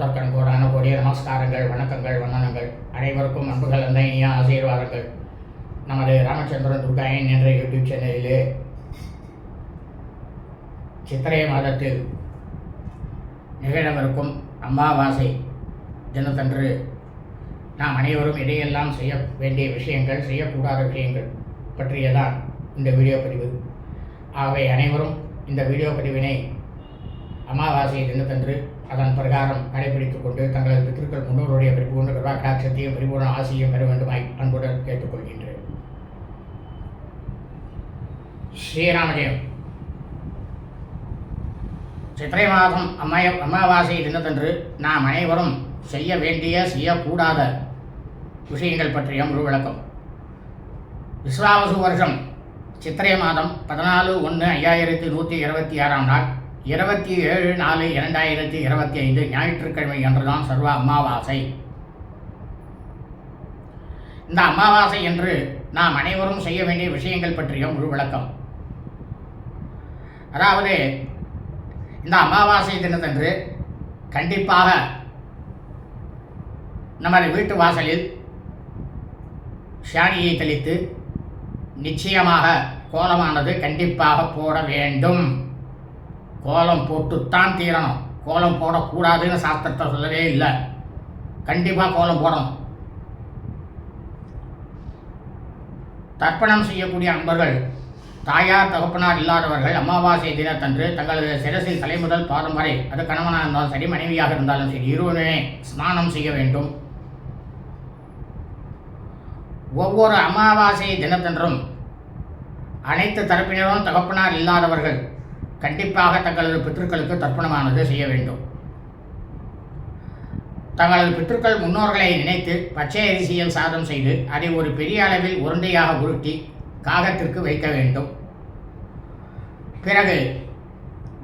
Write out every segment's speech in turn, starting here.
கோடான கோடிய நமஸ்காரங்கள் வணக்கங்கள் வந்தனங்கள். அனைவருக்கும் அன்புகள் அந்த இனிய ஆசீர்வாதங்கள். நமது ராமச்சந்திரன் துர்காயன் என்ற யூடியூப் சேனலிலே சித்திரை மாதத்தில் நிகழவிருக்கும் அமாவாசை தினத்தன்று நாம் அனைவரும் இடையெல்லாம் செய்ய வேண்டிய விஷயங்கள் செய்யக்கூடாத விஷயங்கள் பற்றியதான் இந்த வீடியோ பதிவு. ஆகவே அனைவரும் இந்த வீடியோ பதிவினை அமாவாசை தினத்தன்று அதன் பிரகாரம் கடைபிடித்துக் கொண்டு தங்களது பித்திருக்கள் முன்னோருடைய பரிபூர்ண கிருபாகாட்சத்தையும் பரிபூர்ண ஆசையும் பெற வேண்டுமாய் அன்புடன் கேட்டுக்கொள்கின்றேன் ஸ்ரீராமஜெயம். சித்திரை மாதம் அம்மாய அமாவாசை தினத்தன்று நாம் அனைவரும் செய்ய வேண்டிய செய்யக்கூடாத விஷயங்கள் பற்றிய முழு விளக்கம். விஸ்வாவசு வருஷம் சித்திரை மாதம் பதினாலு ஒன்று ஐயாயிரத்தி நூற்றி இருபத்தி ஆறாம் நாள். இருபத்தி ஏழு நாலு இரண்டாயிரத்தி இருபத்தி ஐந்து ஞாயிற்றுக்கிழமை அன்றுதான் சர்வ அமாவாசை. இந்த அமாவாசை என்று நாம் அனைவரும் செய்ய வேண்டிய விஷயங்கள் பற்றிய முழு விளக்கம். அதாவது இந்த அமாவாசை தினத்தன்று கண்டிப்பாக நமது வீட்டு வாசலில் சாணியை தெளித்து நிச்சயமாக கோலமானது கண்டிப்பாக போட வேண்டும். கோலம் போட்டுத்தான் தீரணும். கோலம் போடக்கூடாதுன்னு சாஸ்திரத்தை சொல்லவே இல்லை. கண்டிப்பாக கோலம் போடணும். தர்ப்பணம் செய்யக்கூடிய அன்பர்கள் தாயார் தகப்பனார் இல்லாதவர்கள் அமாவாசை தினத்தன்று தங்களது சிரசில் தலை முதல் பாதம் வரை அது கணவனாக இருந்தாலும் சரி மனைவியாக இருந்தாலும் சரி இருவருமே ஸ்நானம் செய்ய வேண்டும். ஒவ்வொரு அமாவாசை தினத்தன்றும் அனைத்து தரப்பினரும் தகப்பனார் இல்லாதவர்கள் கண்டிப்பாக தங்களது பித்திருக்களுக்கு தர்ப்பணமானது செய்ய வேண்டும். தங்களது பித்திருக்கள் முன்னோர்களை நினைத்து பச்சை அரிசியில் சாதம் செய்து அதை ஒரு பெரிய அளவில் உருண்டையாக உருட்டி காகத்திற்கு வைக்க வேண்டும். பிறகு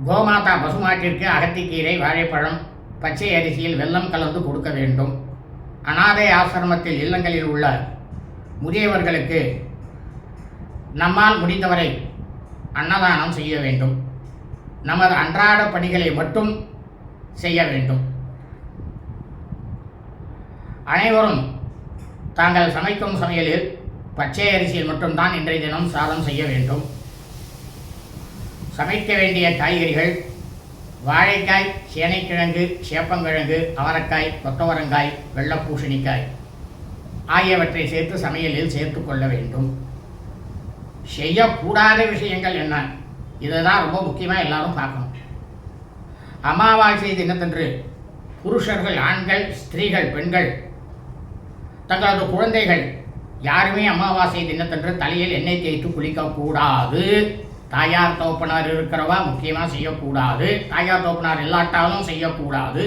கோமாதா பசுமாட்டிற்கு அகத்திக்கீரை வாழைப்பழம் பச்சை அரிசியில் வெள்ளம் கலந்து கொடுக்க வேண்டும். அனாதை ஆசிரமத்தில் இல்லங்களில் உள்ள முதியவர்களுக்கு நம்மால் முடிந்தவரை அன்னதானம் செய்ய வேண்டும். நமது அன்றாட பணிகளை மட்டும் செய்ய வேண்டும். அனைவரும் தாங்கள் சமைக்கும் சமையலில் பச்சை அரிசியில் மட்டும்தான் இன்றைய தினம் சாதம் செய்ய வேண்டும். சமைக்க வேண்டிய காய்கறிகள் வாழைக்காய் சேனைக்கிழங்கு சேப்பங்கிழங்கு அவரைக்காய் கொத்தவரங்காய் வெள்ளப்பூசணிக்காய் ஆகியவற்றை சேர்த்து சமையலில் சேர்த்து கொள்ள வேண்டும். செய்யக்கூடாத விஷயங்கள் என்ன? இதை தான் ரொம்ப முக்கியமாக எல்லாரும் பார்க்கணும். அமாவாசை தினத்தன்று புருஷர்கள் ஆண்கள் ஸ்திரீகள் பெண்கள் தங்களது குழந்தைகள் யாருமே அமாவாசை தினத்தன்று தலையில் எண்ணெய் தேய்த்து குளிக்கக்கூடாது. தாயார் தோப்பனார் இருக்கிறவா? முக்கியமாக செய்யக்கூடாது. தாயார் தோப்பனார் இல்லாட்டாலும் செய்யக்கூடாது.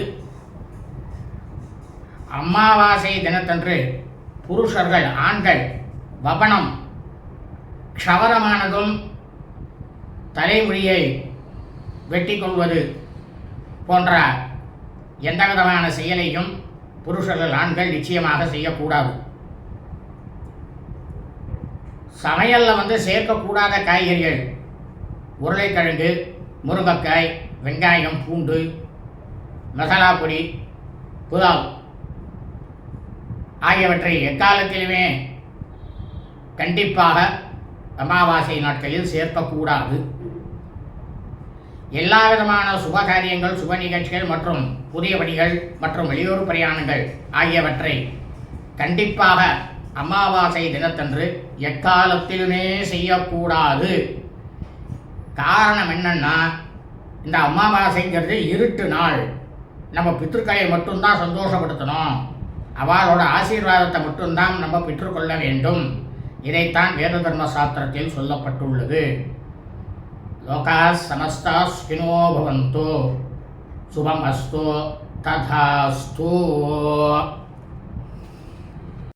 அமாவாசை தினத்தன்று புருஷர்கள் ஆண்கள் வபனம் க்ஷவரமானதும் தலைமுடியை வெட்டி கொள்வது போன்ற எந்த விதமான செயலையும் புருஷர்கள் ஆண்கள் நிச்சயமாக செய்யக்கூடாது. சமையலில் வந்து சேர்க்கக்கூடாத காய்கறிகள் உருளைக்கிழங்கு முருங்கைக்காய் வெங்காயம் பூண்டு மசாலா பொடி புலாவ் ஆகியவற்றை எக்காலத்திலுமே கண்டிப்பாக அமாவாசை நாட்களில் சேர்க்கக்கூடாது. எல்லா விதமான சுபகாரியங்கள் சுப நிகழ்ச்சிகள் மற்றும் புதிய பணிகள் மற்றும் வெளியூர் பிரயாணங்கள் ஆகியவற்றை கண்டிப்பாக அமாவாசை தினத்தன்று எக்காலத்திலுமே செய்யக்கூடாது. காரணம் என்னன்னா இந்த அமாவாசைங்கிறது இருட்டு நாள். நம்ம பித்திருக்களை மட்டும்தான் சந்தோஷப்படுத்தணும். அவளோட ஆசீர்வாதத்தை மட்டும்தான் நம்ம பெற்றுக்கொள்ள வேண்டும். இதைத்தான் வேத தர்ம சாஸ்திரத்தில் சொல்லப்பட்டுள்ளது. లోకా సమస్త సుఖినో భవంతు. శుభమస్తు. తథాస్తు.